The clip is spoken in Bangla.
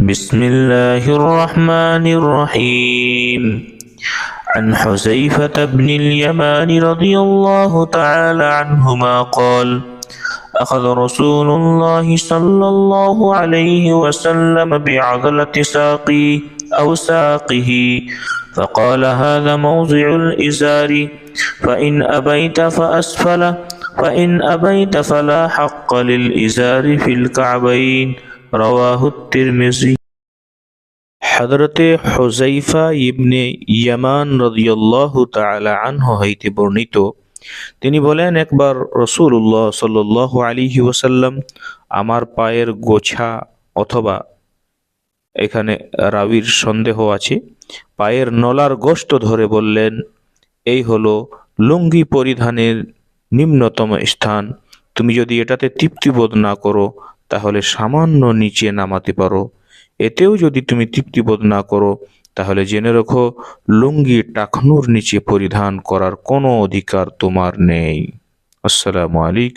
بسم الله الرحمن الرحيم. عن حذيفة بن اليمان رضي الله تعالى عنهما قال أخذ رسول الله صلى الله عليه وسلم بعضلة ساقي أو ساقه فقال هذا موضع الإزار فإن أبيت فأسفل فإن أبيت فلا حق للإزار في الكعبين. ইবনে হইতে বর্ণিত, তিনি বলেন, একবার রসুল্লাহ সাল্লাহ ওসাল্লাম আমার পায়ের গোছা অথবা এখানে রাবির সন্দেহ আছে, পায়ের নলার গোষ্ঠ ধরে বললেন, এই হলো লুঙ্গি পরিধানের নিম্নতম স্থান। তুমি যদি এটাতে তৃপ্তিবোধ না করো তাহলে সামান্য নিচে নামাতে পারো। এতেও যদি তুমি তৃপ্তিবোধ না করো, তাহলে জেনে রেখো, লুঙ্গি টাকনুর নিচে পরিধান করার কোনো অধিকার তোমার নেই। আসসালামু আলাইকুম।